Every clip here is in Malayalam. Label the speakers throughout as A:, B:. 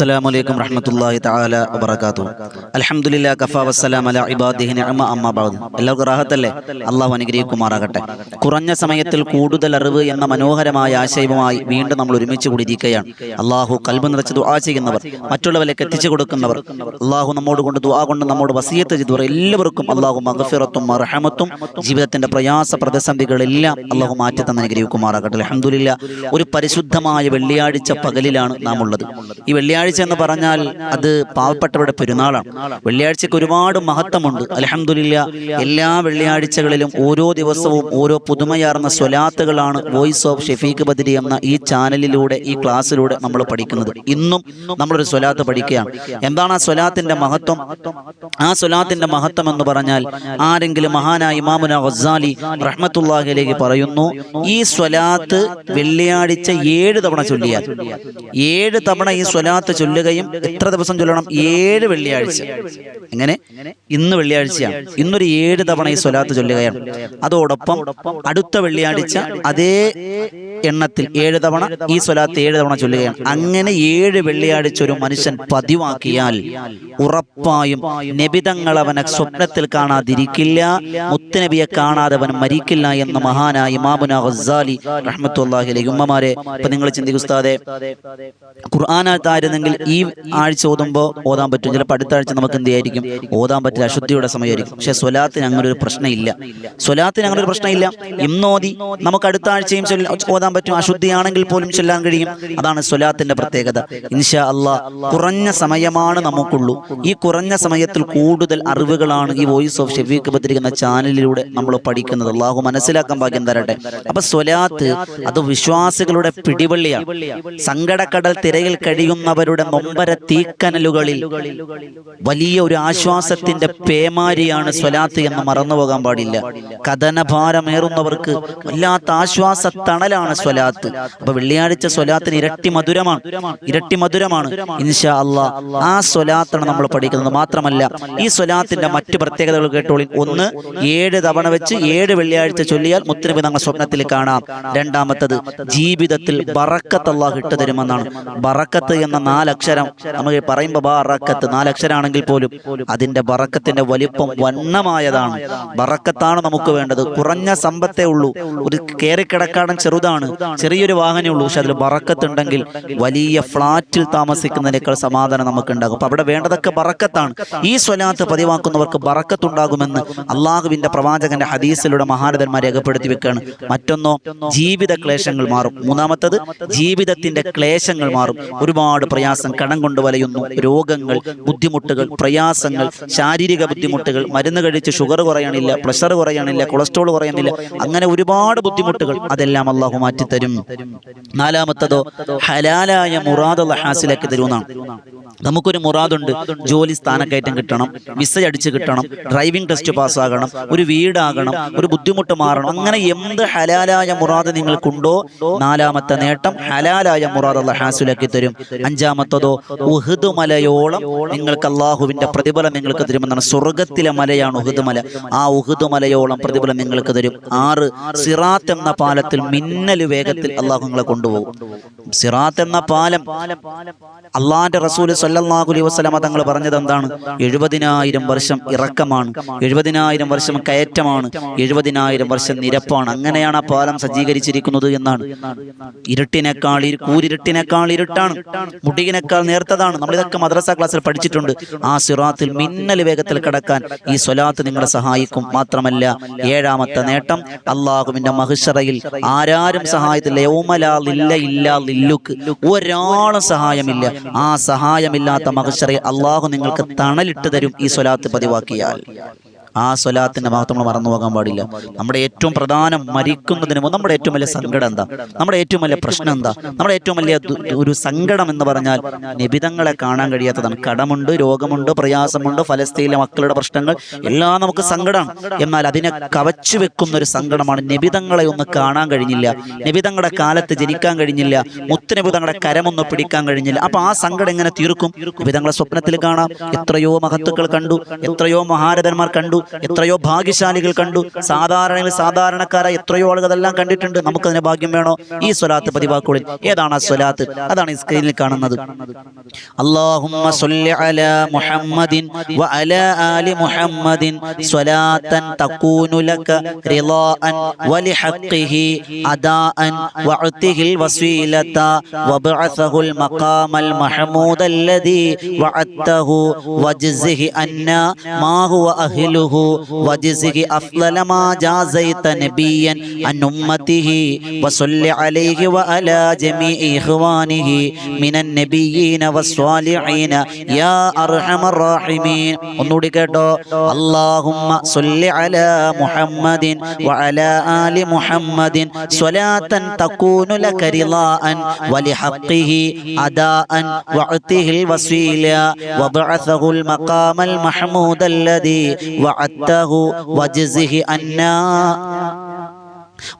A: അസ്സലാമു അലൈക്കും റഹ്മത്തുള്ളാഹി തആല വബറകാതുഹു. അൽഹംദുലില്ലാഹി കഫാ വസ്സലാം അലാ ഇബാദിഹി നിഅമ അമ്മാ ബഅദ്. എല്ലാവർക്കും റാഹത്തല്ലേ? അള്ളാഹു അനുഗ്രഹിക്കുമാറാകട്ടെ. കുറഞ്ഞ സമയത്തിൽ കൂടുതൽ അറിവ് എന്ന മനോഹരമായ ആശയവുമായി വീണ്ടും നമ്മൾ ഒരുമിച്ച് കൂടിയിരിക്കുകയാണ്. അള്ളാഹു കൽബ് നിറച്ച് ദുആ ചെയ്യുന്നവർ മറ്റുള്ളവരിലേക്ക് എത്തിച്ചു കൊടുക്കുന്നവർ അള്ളാഹു നമ്മോട് കൊണ്ട് ദുആ കൊണ്ട് നമ്മോട് വസിയത്ത് ചെയ്തവർ എല്ലാവർക്കും അള്ളാഹു മഗ്ഫിറത്തും മർഹമത്തും ജീവിതത്തിന്റെ പ്രയാസ പ്രതിസന്ധികളെല്ലാം അള്ളാഹു മാറ്റി തന്ന അനുഗ്രഹിക്കുമാറാകട്ടെ. അൽഹംദുലില്ലാ ഒരു പരിശുദ്ധമായ വെള്ളിയാഴ്ച പകലിലാണ് നാം ഉള്ളത് ഈ വെള്ളിയാഴ്ച എന്ന് പറഞ്ഞാൽ അത് പാവപ്പെട്ടവരുടെ പെരുന്നാളാണ്. വെള്ളിയാഴ്ചക്ക് ഒരുപാട് മഹത്വമുണ്ട്. അലഹമില്ല എല്ലാ വെള്ളിയാഴ്ചകളിലും ഓരോ ദിവസവും ഓരോ പുതുമയാർന്ന സ്വലാത്തുകളാണ് വോയിസ് ഓഫ് ഷെഫീഖ് ബദരി എന്ന ഈ ചാനലിലൂടെ ഈ ക്ലാസ്സിലൂടെ നമ്മൾ പഠിക്കുന്നത്. ഇന്നും നമ്മളൊരു സ്വലാത്ത് പഠിക്കുകയാണ്. എന്താണ് ആ സ്വലാത്തിന്റെ മഹത്വം? ആ സ്വലാത്തിന്റെ മഹത്വം എന്ന് പറഞ്ഞാൽ ആരെങ്കിലും മഹാനായ ഇമാമുന ഗസാലി റഹ്മത്തുല്ലാഹിലേക്ക് പറയുന്നു ഈ സ്വലാത്ത് വെള്ളിയാഴ്ച ഏഴ് തവണ ചൊല്ലിയാൽ ഏഴ് തവണ ഈ സ്വലാത്ത് ചൊല്ലുകയും എത്ര ദിവസം ചൊല്ലണം? ഏഴ് വെള്ളിയാഴ്ച. എങ്ങനെ? ഇന്ന് വെള്ളിയാഴ്ചയാണ്. ഇന്നൊരു ഏഴ് തവണ ഈ സ്വലാത്ത് ചൊല്ലുകയാണ്. അതോടൊപ്പം അടുത്ത വെള്ളിയാഴ്ച അതേ എണ്ണത്തിൽ ഏഴ് തവണ ഈ സ്വലാത്ത് ഏഴ് തവണ ചൊല്ലുകയാണ്. അങ്ങനെ ഏഴ് വെള്ളിയാഴ്ച ഒരു മനുഷ്യൻ പതിവാക്കിയാൽ ഉറപ്പായും നബിതങ്ങൾ അവനെ സ്വപ്നത്തിൽ കാണാതിരിക്കില്ല. മുത്തുനബിയെ കാണാതെ അവൻ മരിക്കില്ല എന്ന മഹാനായ ഇമാമുന ഹസാലി റഹ്മത്തുള്ളാഹി ഉമ്മമാരെ ഇപ്പൊ നിങ്ങൾ ചിന്തിക്കുസ്താതെ ഖുർആാനായിരുന്നെങ്കിൽ ഈ ആഴ്ച ഓതുമ്പോൾ ഓതാൻ പറ്റും. ചിലപ്പോൾ അടുത്ത ആഴ്ച നമുക്ക് എന്ത് ആയിരിക്കും ഓതാൻ പറ്റില്ല. അശുദ്ധിയുടെ സമയമായിരിക്കും. പക്ഷെ സ്വലാത്തിന് അങ്ങനെ ഒരു പ്രശ്നമില്ല. സ്വലാത്തിന് അങ്ങനെ ഒരു പ്രശ്നമില്ല. ഇന്നോതി നമുക്ക് അടുത്ത ആഴ്ചയും ചൊല്ല- ഓതാൻ പറ്റും അശുദ്ധിയാണെങ്കിൽ പോലും ചെല്ലാൻ കഴിയും. അതാണ് സ്വലാത്തിന്റെ പ്രത്യേകത. ഇൻഷാ അള്ളാ കുറഞ്ഞ സമയമാണ് നമുക്കുള്ളൂ. ഈ കുറഞ്ഞ സമയത്തിൽ കൂടുതൽ അറിവുകളാണ് ഈ വോയിസ് ഓഫ് ഷെഫീഖ് പത്തിരിക്കുന്ന ചാനലിലൂടെ നമ്മൾ പഠിക്കുന്നത്. അള്ളാഹു മനസ്സിലാക്കാൻ ഭാഗ്യം തരട്ടെ. അപ്പൊ സ്വലാത്ത് അത് വിശ്വാസികളുടെ പിടിവള്ളിയാണ്. സങ്കടക്കടൽ തിരയിൽ കഴിയുന്നവരുടെ നൊമ്പര തീക്കനലുകളിൽ വലിയ ഒരു ആശ്വാസത്തിന്റെ പേമാരിയാണ് സ്വലാത്ത് എന്ന് മറന്നുപോകാൻ പാടില്ല. കഥനഭാരമേറുന്നവർക്ക് വല്ലാത്ത ആശ്വാസ തണലാണ് സ്വലാത്ത്. അപ്പൊ വെള്ളിയാഴ്ച സ്വലാത്തിന് ഇരട്ടി മധുരമാണ്. ഇരട്ടി മധുരമാണ്. ഇൻഷാ അള്ളാ ആ സ്വലാത്താണ് നമ്മൾ പഠിക്കുന്നത്. മാത്രമല്ല ഈ സ്വലാത്തിന്റെ മറ്റു പ്രത്യേകതകൾ കേട്ടോളി. ഒന്ന് ഏഴ് തവണ വെച്ച് ഏഴ് വെള്ളിയാഴ്ച ചൊല്ലിയാൽ മുത്തനബി നമ്മൾ സ്വപ്നത്തിൽ കാണാം. രണ്ടാമത്തത് ജീവിതത്തിൽ ബറക്കത്ത് അള്ളാഹ് ഇട്ട് തരുമെന്നാണ്. ബറക്കത്ത് എന്ന നാലക്ഷരം നമുക്ക് പറയുമ്പോൾ ബറക്കത്ത് നാലക്ഷരാണെങ്കിൽ പോലും അതിന്റെ ബറക്കത്തിന്റെ വലിപ്പം വണ്ണമായതാണ്. ബറക്കത്താണ് നമുക്ക് വേണ്ടത്. കുറഞ്ഞ സമ്പത്തേ ഉള്ളൂ. ഒരു കയറിക്കിടക്കാടൻ ചെറുതാണ്. ചെറിയൊരു വാഹനമേ ഉള്ളൂ. പക്ഷെ അതിൽ ബറക്കത്തുണ്ടെങ്കിൽ വലിയ ഫ്ലാറ്റിൽ താമസിക്കുന്നതിനേക്കാൾ സമാധാനം നമുക്ക് ഉണ്ടാകും അപ്പൊ അവിടെ വേണ്ടതൊക്കെ ബറക്കത്താണ്. ഈ സ്വലാത്ത് പതിവാക്കുന്നവർക്ക് ബറക്കത്തുണ്ടാകുമെന്ന് അള്ളാഹുവിന്റെ പ്രവാചകന്റെ ഹദീസിലൂടെ മഹാരഥന്മാർ രേഖപ്പെടുത്തി വെക്കുകയാണ്. മറ്റൊന്നോ ജീവിത ക്ലേശങ്ങൾ മാറും. മൂന്നാമത്തത് ജീവിതത്തിന്റെ ക്ലേശങ്ങൾ മാറും. ഒരുപാട് പ്രയാസം കടം കൊണ്ട് വലയുന്നു. രോഗങ്ങൾ ബുദ്ധിമുട്ടുകൾ പ്രയാസങ്ങൾ ശാരീരിക ബുദ്ധിമുട്ടുകൾ മരുന്ന് കഴിച്ച് ഷുഗർ കുറയണില്ല പ്രഷർ കുറയണില്ല കൊളസ്ട്രോൾ കുറയണില്ല അങ്ങനെ ഒരുപാട് ബുദ്ധിമുട്ടുകൾ അതെല്ലാം അള്ളാഹു മാറ്റിത്തരും. നാലാമത്തതോ ഹലാലായ മുറാദ് ഹാസിലാക്കി തരുമെന്നാണ് നമുക്കൊരു മുറാദുണ്ട്. ജോലി സ്ഥാനക്കയറ്റം കിട്ടണം. വിസ അടിച്ച് കിട്ടണം. ഡ്രൈവിംഗ് ടെസ്റ്റ് പാസ്സാകണം. ഒരു വീടാകണം. ഒരു ബുദ്ധിമുട്ട് മാറണം. അങ്ങനെ എന്ത് ഹലാലായ മുറാദ് നിങ്ങൾക്കുണ്ടോ? നാലാമത്തെ നേട്ടം ഹലാലായ മുറാദ് ഹാസിലാക്കി തരും. അഞ്ചാമത്തതോ ഉഹദ് മലയോളം നിങ്ങൾക്ക് അള്ളാഹുവിന്റെ പ്രതിഫലം നിങ്ങൾക്ക് തരുമെന്നാണ് സ്വർഗത്തിലെ മലയാണ് ഉഹദ് മല. ആ ഉഹദ് മലയോളം പ്രതിഫലം നിങ്ങൾക്ക് തരും. ആറ് സിറാത്ത് എന്ന പാലത്തിൽ മിന്നൽ വേഗത്തിൽ അള്ളാഹു നിങ്ങളെ കൊണ്ടുപോകും. സിറാത്ത് എന്ന പാലം അള്ളാന്റെ റസൂൽ സല്ലല്ലാഹു അലൈഹി തങ്ങൾ പറഞ്ഞത് എന്താണ് എഴുപതിനായിരം വർഷം ഇറക്കമാണ്. എഴുപതിനായിരം വർഷം കയറ്റമാണ്. എഴുപതിനായിരം വർഷം നിരപ്പാണ്. അങ്ങനെയാണ് ആ പാലം സജ്ജീകരിച്ചിരിക്കുന്നത് എന്നാണ്. ഇരുട്ടിനേക്കാൾ ഇരു- കൂരിരുട്ടിനേക്കാൾ ഇരുട്ടാണ്. മുടികിനേക്കാൾ നേർത്തതാണ്. നമ്മളിതൊക്കെ മദ്രസ ക്ലാസ്സിൽ പഠിച്ചിട്ടുണ്ട്. ആ സിറാത്തിൽ മിന്നൽ വേഗത്തിൽ കടക്കാൻ ഈ സ്വലാത്ത് നിങ്ങളെ സഹായിക്കും. മാത്രമല്ല ഏഴാമത്തെ നേട്ടം അള്ളാഹുവിന്റെ മഹിഷറയിൽ ആരാരും സഹായത്തില്ല. യൗമലാ ലില്ല ഇല്ല ലില്ലുക്ക്. ഒരാളും സഹായമില്ല. ആ സഹായമില്ലാത്ത മഹിഷറയിൽ അള്ളാഹു നിങ്ങൾക്ക് തണലിട്ട് തരും ഈ സ്വലാത്ത് പതിവാക്കിയാൽ. ആ സ്വലാത്തിന്റെ മഹത്വം നമ്മൾ മറന്നു പോകാൻ പാടില്ല. നമ്മുടെ ഏറ്റവും പ്രധാനം മരിക്കുന്നതിന് മുമ്പ് നമ്മുടെ ഏറ്റവും വലിയ സങ്കടം എന്താ? നമ്മുടെ ഏറ്റവും വലിയ പ്രശ്നം എന്താ? നമ്മുടെ ഏറ്റവും വലിയ ഒരു സങ്കടം എന്ന് പറഞ്ഞാൽ നിബിതങ്ങളെ കാണാൻ കഴിയാത്തതാണ്. കടമുണ്ട് രോഗമുണ്ട് പ്രയാസമുണ്ട് ഫലസ്തീനിലെ മക്കളുടെ പ്രശ്നങ്ങൾ എല്ലാം നമുക്ക് സങ്കടമാണ് എന്നാൽ അതിനെ കവച്ചു വെക്കുന്ന ഒരു സങ്കടമാണ് നിബിതങ്ങളെ ഒന്ന് കാണാൻ കഴിഞ്ഞില്ല. നിബിതങ്ങളുടെ കാലത്ത് ജനിക്കാൻ കഴിഞ്ഞില്ല. മുത്തുനിബിതങ്ങളുടെ കരമൊന്ന് പിടിക്കാൻ കഴിഞ്ഞില്ല. അപ്പൊ ആ സങ്കടം എങ്ങനെ തീർക്കും? നിബിതങ്ങളെ സ്വപ്നത്തിൽ കാണാം. എത്രയോ മഹത്തുക്കൾ കണ്ടു. എത്രയോ മഹാരഥന്മാർ കണ്ടു. എത്രയോ ഭാഗ്യശാലികൾ കണ്ടു. സാധാരണ സാധാരണക്കാരായ എത്രയോ ആളുകൾ അതെല്ലാം കണ്ടിട്ടുണ്ട്. നമുക്കതിന് ഭാഗ്യം വേണോ? ഈ സ്വലാത്ത് പതിവാക്കുകളിൽ ഏതാണ് ആ സ്വലാത്ത്? അതാണ് ഈ സ്ക്രീനിൽ കാണുന്നത്. അള്ളാഹുമ്മ അലാ മുഹമ്മദിൻ വ അലാ ആലി മുഹമ്മദിൻ സ്വലാത്തൻ ലക റിളാഅൻ അദാഅൻ വബഅസഹുൽ മഖാമൽ വഅത്തഹു അന്ന മാ ഹുവ قوله وجزه أفضل ما جازيت نبيا عن أمته وصل عليه وعلى جميع إخوانه من النبيين والصالحين. يا أرحم الراحمين. اللهم صل على محمد وعلى آل محمد صلاة تكون لك رضاء ولحقه أداء وعطه الوسيلة وبعثه المقام المحمود الذي وعلى وعدته وجزه أنا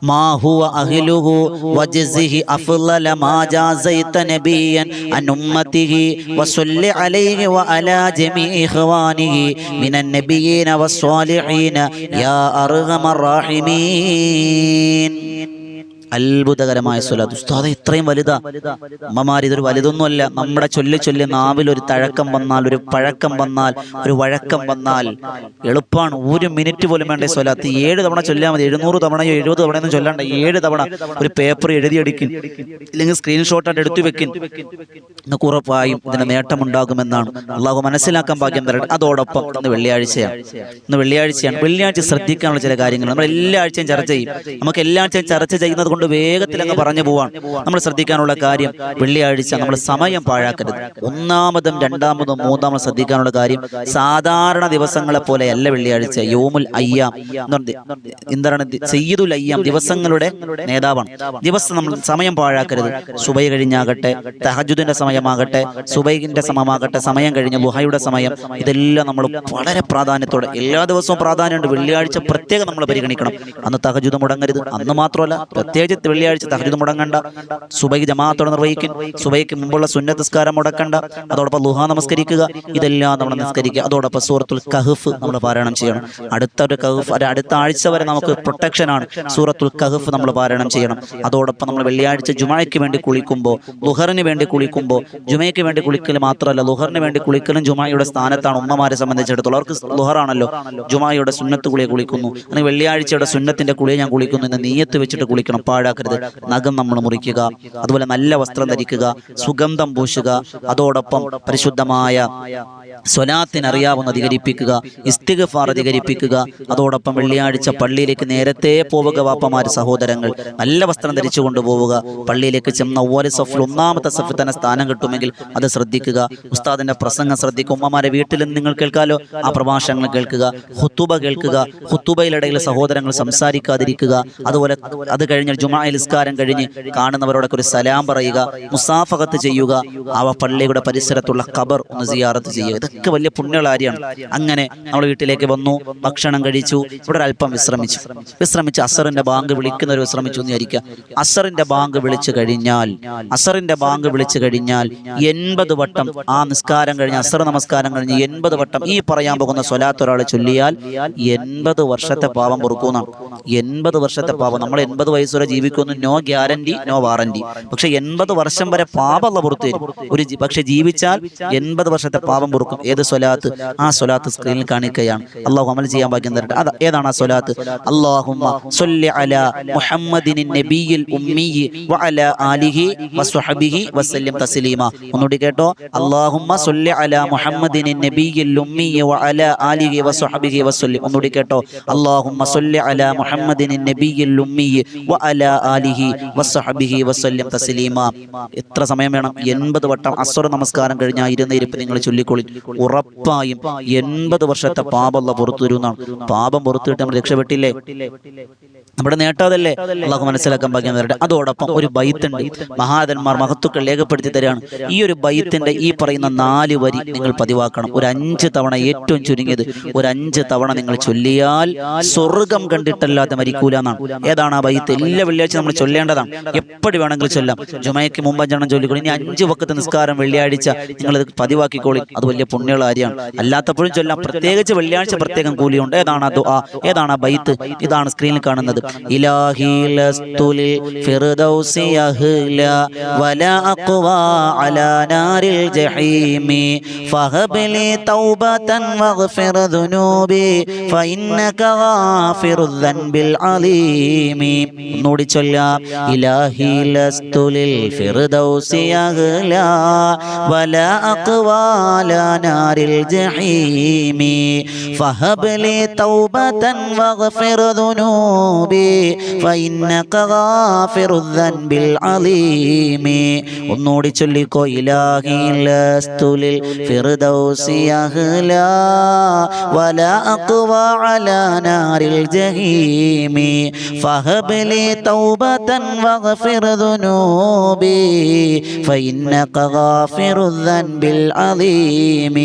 A: ما هو أهله وجزه أفضل ما جازيت نبيا عن أمته وصل عليه وعلى جميع إخوانه من النبيين والصالحين يا أرحم الراحمين അത്ഭുതകരമായ സ്വലാത്ത്. ഉസ്താദ് ഇത്രയും വലുതാ. അമ്മമാർ ഇതൊരു വലുതൊന്നുമല്ല. നമ്മുടെ ചൊല്ലി ചൊല്ലി നാവിൽ ഒരു തഴക്കം വന്നാൽ ഒരു പഴക്കം വന്നാൽ ഒരു വഴക്കം വന്നാൽ എളുപ്പമാണ് ഒരു മിനിറ്റ് പോലും വേണ്ട സ്വലാത്ത്. ഏഴ് തവണ ചൊല്ലിയാൽ മതി. എഴുന്നൂറ് തവണയോ എഴുപത് തവണയൊന്നും ചൊല്ലാണ്ട. ഏഴ് തവണ ഒരു പേപ്പർ എഴുതിയടിക്കും ഇല്ലെങ്കിൽ സ്ക്രീൻഷോട്ടായിട്ട് എടുത്തു വെക്കും. നിങ്ങൾക്ക് ഉറപ്പായും ഇതിന് നേട്ടമുണ്ടാകുമെന്നാണ്. അള്ളാഹു മനസ്സിലാക്കാൻ ഭാഗ്യം തരട്ടെ. അതോടൊപ്പം ഇന്ന് വെള്ളിയാഴ്ചയാണ്. ഇന്ന് വെള്ളിയാഴ്ചയാണ്. വെള്ളിയാഴ്ച ശ്രദ്ധിക്കാനുള്ള ചില കാര്യങ്ങൾ. നമ്മൾ എല്ലാ ആഴ്ചയും ചർച്ച ചെയ്യും. നമുക്ക് എല്ലാ ആഴ്ചയും ചർച്ച ചെയ്യുന്നത് കൊണ്ട് വേഗത്തിൽ അങ്ങ് പറഞ്ഞു പോവാണ്. നമ്മൾ ശ്രദ്ധിക്കാനുള്ള കാര്യം വെള്ളിയാഴ്ച നമ്മൾ സമയം പാഴാക്കരുത്. ഒന്നാമതും രണ്ടാമതും മൂന്നാമതും ശ്രദ്ധിക്കാനുള്ള കാര്യം സാധാരണ ദിവസങ്ങളെ പോലെയല്ല വെള്ളിയാഴ്ച. യോമുൽ അയ്യാം എന്താണ് സയ്യിദുൽ അയ്യാം ദിവസങ്ങളുടെ നേതാവാണ്. ദിവസം നമ്മൾ സമയം പാഴാക്കരുത്. സുബൈ കഴിഞ്ഞാകട്ടെ തഹജുദിന്റെ സമയമാകട്ടെ സുബൈകിന്റെ സമയമാകട്ടെ സമയം കഴിഞ്ഞ് ലുഹയുടെ സമയം ഇതെല്ലാം നമ്മൾ വളരെ പ്രാധാന്യത്തോടെ എല്ലാ ദിവസവും പ്രാധാന്യമുണ്ട്. വെള്ളിയാഴ്ച പ്രത്യേകം നമ്മൾ പരിഗണിക്കണം. അന്ന് തഹജുദ് മുടങ്ങരുത്. അന്ന് മാത്രമല്ല പ്രത്യേകിച്ച് വെള്ളിയാഴ്ച തഹജുദ് മുടങ്ങണ്ട. സുബൈ ജമാഅത്തോടെ നിർവഹിക്കും. സുബൈക്ക് മുമ്പുള്ള സുന്ന നിസ്കാരം മുടക്കണ്ട. അതോടൊപ്പം ലുഹ നമസ്കരിക്കുക. ഇതെല്ലാം നമ്മൾ നിസ്കരിക്കുക. അതോടൊപ്പം സൂറത്തുൽ കഹഫ് നമ്മൾ പാരായണം ചെയ്യണം. അടുത്ത ഒരു കഹഫ് അല്ലെ അടുത്ത ആഴ്ച വരെ നമുക്ക് പ്രൊട്ടക്ഷനാണ് സൂറത്തുൽ കഹഫ് നമ്മൾ പാരായണം ചെയ്യണം. അതോടൊപ്പം നമ്മൾ വെള്ളിയാഴ്ച ജുമായ്ക്ക് വേണ്ടി കുളിക്കുമ്പോൾ ലുഹറിന് വേണ്ടി കുളിക്കുമ്പോൾ ജുമയ്ക്ക് വേണ്ടി കുളിക്കൽ മാത്രമല്ല ലുഹറിന് വേണ്ടി കുളിക്കലും ജുമായുടെ സ്ഥാനത്താണ് ഉമ്മമാരെ സംബന്ധിച്ചിടത്തോളം. അവർക്ക് ലുഹറാണല്ലോ. ജുമായുടെ സുന്നത്ത് കുളിയെ കുളിക്കുന്നു. അല്ലെങ്കിൽ വെള്ളിയാഴ്ചയുടെ സുന്നത്തിന്റെ കുളിയെ ഞാൻ കുളിക്കുന്നു എന്ന് നീയത്ത് വെച്ചിട്ട് കുളിക്കണം. പാഴാക്കരുത്. നഖം നമ്മൾ മുറിക്കുക. അതുപോലെ നല്ല വസ്ത്രം ധരിക്കുക. സുഗന്ധം പൂശുക. അതോടൊപ്പം പരിശുദ്ധമായ സ്വലാത്തിന് അറിയാവുന്ന അധികരിപ്പിക്കുക ഇസ്തിഗഫാർ അധികരിപ്പിക്കുക. അതോടൊപ്പം വെള്ളിയാഴ്ച പള്ളിയിലേക്ക് നേരത്തെ പോവുക വാപ്പമാര് സഹോദരങ്ങൾ. നല്ല വസ്ത്രം ധരിച്ചു കൊണ്ടുപോവുക. പള്ളിയിലേക്ക് ചെന്ന ഓരോ സഫിൽ ഒന്നാമത്തെ സഫിൽ തന്നെ സ്ഥാനം കിട്ടുമെങ്കിൽ അത് ശ്രദ്ധിക്കുക. ഉസ്താദിന്റെ പ്രസംഗം ശ്രദ്ധിക്കുക ഉമ്മമാരെ വീട്ടിൽ നിങ്ങൾ കേൾക്കാലോ? ആ പ്രഭാഷണങ്ങൾ കേൾക്കുക. ഹുത്തുബ കേൾക്കുക. ഹുത്തുബയിലിടയിൽ സഹോദരങ്ങൾ സംസാരിക്കാതിരിക്കുക. അതുപോലെ അത് കഴിഞ്ഞ് ജുമാ നിസ്കാരം കഴിഞ്ഞ് കാണുന്നവരോടൊക്കെ ഒരു സലാം പറയുക. മുസാഫകത്ത് ചെയ്യുക. അവ പള്ളിയുടെ പരിസരത്തുള്ള ഖബർ ഒന്ന് സിയാറത്ത് ചെയ്യുക. ഇതൊക്കെ വലിയ പുണ്യമുള്ള കാര്യമാണ്. അങ്ങനെ നമ്മൾ വീട്ടിലേക്ക് വന്നു ഭക്ഷണം കഴിച്ചു ഇവിടെ അല്പം വിശ്രമിച്ചു. വിശ്രമിച്ച് അസറിന്റെ ബാങ്ക് വിളിക്കുന്നവർ വിശ്രമിച്ചു എന്ന് വിചാരിക്കുക. അസറിന്റെ ബാങ്ക് വിളിച്ചു കഴിഞ്ഞാൽ അസറിന്റെ ബാങ്ക് വിളിച്ചു കഴിഞ്ഞാൽ എൺപത് വട്ടം ആ നിസ്കാരം കഴിഞ്ഞ് അസർ നമസ്കാരം കഴിഞ്ഞ് എൺപത് വട്ടം ഈ പറയാൻ പോകുന്ന സ്വലാത്ത് ഒരാൾ ചൊല്ലിയാൽ എൺപത് വർഷത്തെ പാപം പൊറുക്കുന്നതാണ് എൺപത് വർഷത്തെ പാപം. നമ്മൾ എൺപത് വയസ്സ് വരെ ജീവിക്കുന്നു. നോ ഗ്യാരണ്ടി നോ വാറണ്ടി പക്ഷെ എൺപത് വർഷം വരെ പാപമുള്ള പുറത്തു ഒരു പക്ഷെ ജീവിച്ചാൽ എൺപത് വർഷത്തെ പാപം പൊറുക്കും. ഏത് സ്വലാത്ത്? ആ സ്വലാത്ത് സ്ക്രീനിൽ കാണിക്കുകയാണ്. അള്ളാഹു അമൽ ചെയ്യാൻ ഭാഗ്യം തരട്ടെ അത് ഏതാണ് ആ സ്വലാത്ത്? അള്ളാഹുമ്മ സല്ലി അലാ മുഹമ്മദിൻ നബിയിൽ വഅലാ ആലിഹി വസ്വഹബിഹി വസല്ലം തസ്ലീമ. ഒന്നുകൂടി കേട്ടോ? അള്ളാഹുമ്മ സല്ലി അലാ മുഹമ്മദിൻ നബിയിൽ വഅലാ ആലിഹി വസ്വഹബിഹി വസല്ലം ഒന്നുകൂടി കേട്ടോ? അള്ളാഹുമ്മ സല്ലി അലാ മുഹമ്മദിൻ നബിയിൽ വഅലാ ആലിഹി വസ്വഹബിഹി വസല്ലം തസ്ലീമ. എത്ര സമയം വേണം? എൺപത് വട്ടം അസ്വര നമസ്കാരം കഴിഞ്ഞ ഇരുന്ന ഇരിപ്പ് നിങ്ങൾ ചൊല്ലിക്കൊള്ളി ഉറപ്പായും എൺപത് വർഷത്തെ പാപമുള്ള പുറത്തു വരുന്നതാണ് പാപം പുറത്തുവിട്ട് നമ്മൾ രക്ഷപ്പെട്ടില്ലേ? നമ്മുടെ നേട്ടാതല്ലേ? അള്ളാഹു മനസ്സിലാക്കാൻ ഭാഗ്യം അതോടൊപ്പം ഒരു ബൈത്തുണ്ട്. മഹാതന്മാർ മഹത്തുക്കൾ രേഖപ്പെടുത്തി തരാണ്. ഈ ഒരു ബൈത്തിന്റെ ഈ പറയുന്ന നാല് വരി നിങ്ങൾ പതിവാക്കണം. ഒരു അഞ്ച് തവണ ഏറ്റവും ചുരുങ്ങിയത് ഒരു അഞ്ച് തവണ നിങ്ങൾ ചൊല്ലിയാൽ സ്വർഗം കണ്ടിട്ടല്ലാതെ മരിക്കൂല എന്നാണ് ഏതാണ് ആ ബൈത്ത്? എല്ലാ വെള്ളിയാഴ്ച നമ്മൾ ചൊല്ലേണ്ടതാണ്. എപ്പോഴും വേണമെങ്കിലും ചൊല്ലാം. ജുമയ്ക്ക് മുമ്പ് അഞ്ചെണ്ണം ചൊല്ലിക്കോളി. ഇനി അഞ്ച് വക്കത്ത് നിസ്കാരം വെള്ളിയാഴ്ച നിങ്ങൾ പതിവാക്കിക്കോളി. അത് വലിയ പുണ്യമുള്ള കാര്യമാണ്. അല്ലാത്തപ്പോഴും ചൊല്ലാം പ്രത്യേകിച്ച് വെള്ളിയാഴ്ച പ്രത്യേകം കൂലിയുണ്ട്. ഏതാണ് ആ ദുആ? ഏതാണ് ആ ബൈത്ത്? ഇതാണ് സ്ക്രീനിൽ കാണുന്നത്. ഒന്നുകൂടി ചൊല്ലാം. നാരിൽ ജഹീമി ഫഹബ് ലി തൗബതൻ വഗ്ഫിർ ذنوبي فإنك غافر الذنب العظيم ഒന്നുകൂടി ചൊല്ലിക്കോ ഇലാഹി ലസ്തുലിൽ ഫിർദൗസി അഹ്ലാ വലാ അഖ്വാ അലാ നാരിൽ ജഹീമി ഫഹബ് ലി തൗബതൻ വഗ്ഫിർ ذنوبي فإنك غافر الذنب العظيم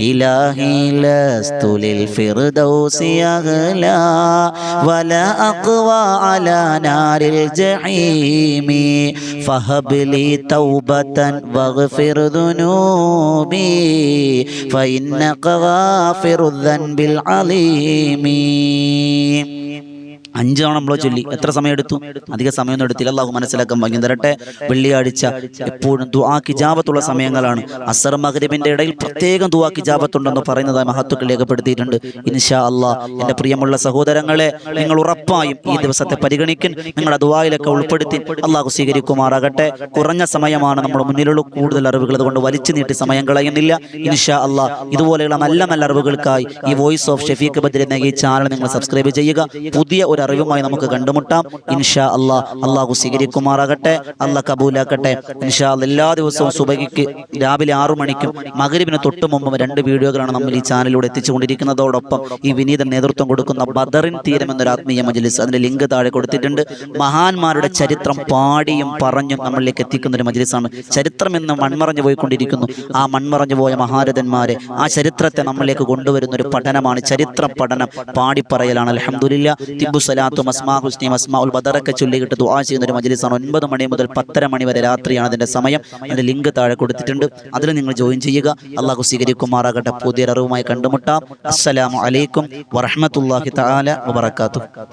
A: إلهي لست للفردوس أغلى ولا أقوى على نار الجحيم فهب لي توبة واغفر ذنوبي فإنك غافر الذنب العليم അഞ്ച് തവണ നമ്മളോ ചൊല്ലി. എത്ര സമയം എടുത്തു അധിക സമയമൊന്നും എടുത്തില്ല. അള്ളാഹു മനസ്സിലാക്കാൻ ഭംഗി തരട്ടെ. വെള്ളിയാഴ്ച എപ്പോഴും ദുആ കിജാബത്തുള്ള സമയങ്ങളാണ്. അസർ മഗ്രിബിന്റെ ഇടയിൽ പ്രത്യേകം ദുആ കിജാബത്തുണ്ടെന്ന് പറയുന്നതായി മഹത്വക്കൾ രേഖപ്പെടുത്തിയിട്ടുണ്ട്. ഇൻഷാ അള്ളാഹ് എന്റെ പ്രിയമുള്ള സഹോദരങ്ങളെ നിങ്ങൾ ഉറപ്പായും ഈ ദിവസത്തെ പരിഗണിക്കും നിങ്ങളുടെ ദുവായിലൊക്കെ ഉൾപ്പെടുത്തി അള്ളാഹു സ്വീകരിക്കുമാറാകട്ടെ. കുറഞ്ഞ സമയമാണ് നമ്മുടെ മുന്നിലുള്ള കൂടുതൽ അറിവുകൾ അതുകൊണ്ട് വലിച്ചു നീട്ടി സമയം കളയുന്നില്ല. ഇൻഷാ അള്ളാഹ് ഇതുപോലെയുള്ള നല്ല നല്ല അറിവുകൾക്കായി ഈ വോയിസ് ഓഫ് ഷെഫീഖ് ബദ്രി എന്ന ഈ ചാനൽ നിങ്ങൾ സബ്സ്ക്രൈബ് ചെയ്യുക. പുതിയ ഒരു അറിവുമായി നമുക്ക് കണ്ടുമുട്ടാം. ഇൻഷാ അള്ളാഹ് അള്ളാഹു സ്വീകരിക്കുമാറാകട്ടെ അള്ളാഹ് കബൂലാക്കട്ടെ. ഇൻഷാ അല്ലാ എല്ലാ ദിവസവും സുബഹിക്ക് രാവിലെ ആറു മണിക്കും മകരിവിന് തൊട്ട് മുമ്പും രണ്ട് വീഡിയോകളാണ് നമ്മൾ ഈ ചാനലിലൂടെ എത്തിച്ചുകൊണ്ടിരിക്കുന്നതോടൊപ്പം ഈ വിനീത നേതൃത്വം കൊടുക്കുന്ന ബദറിൻ തീരം എന്നൊരു ആത്മീയ മജ്ലിസ് അതിന്റെ ലിങ്ക് താഴെ കൊടുത്തിട്ടുണ്ട്. മഹാന്മാരുടെ ചരിത്രം പാടിയും പറഞ്ഞും നമ്മളിലേക്ക് എത്തിക്കുന്ന ഒരു മജ്ലിസാണ്. ചരിത്രം എന്ന് മൺമറഞ്ഞു പോയിക്കൊണ്ടിരിക്കുന്നു. ആ മൺമറഞ്ഞു പോയ മഹാരഥന്മാരെ ആ ചരിത്രത്തെ നമ്മളിലേക്ക് കൊണ്ടുവരുന്ന ഒരു പഠനമാണ്. ചരിത്ര പഠനം പാടിപ്പറയലാണ്. അലഹമുല്ല തിബു സലാത്തും അസ്മാ ഹുസ്നിയും അസ്മാ ഉൽ ബദറൊക്കെ ചൊല്ലിയിട്ട് ദുആ ചെയ്യുന്ന ഒരു മജ്ലിസാണ്. ഒൻപത് മണി മുതൽ പത്തര മണി വരെ രാത്രിയാണ് അതിന്റെ സമയം. അതിന്റെ ലിങ്ക് താഴെ കൊടുത്തിട്ടുണ്ട്. അതിൽ നിങ്ങൾ ജോയിൻ ചെയ്യുക. അള്ളാഹു സ്വീകരിക്കുമാറാകട്ടെ. പുതിയ അറിവുമായി കണ്ടുമുട്ടാം. അസ്സലാമു അലൈക്കും വറഹ്മത്തുള്ളാഹി തആല വബറകാതുഹു.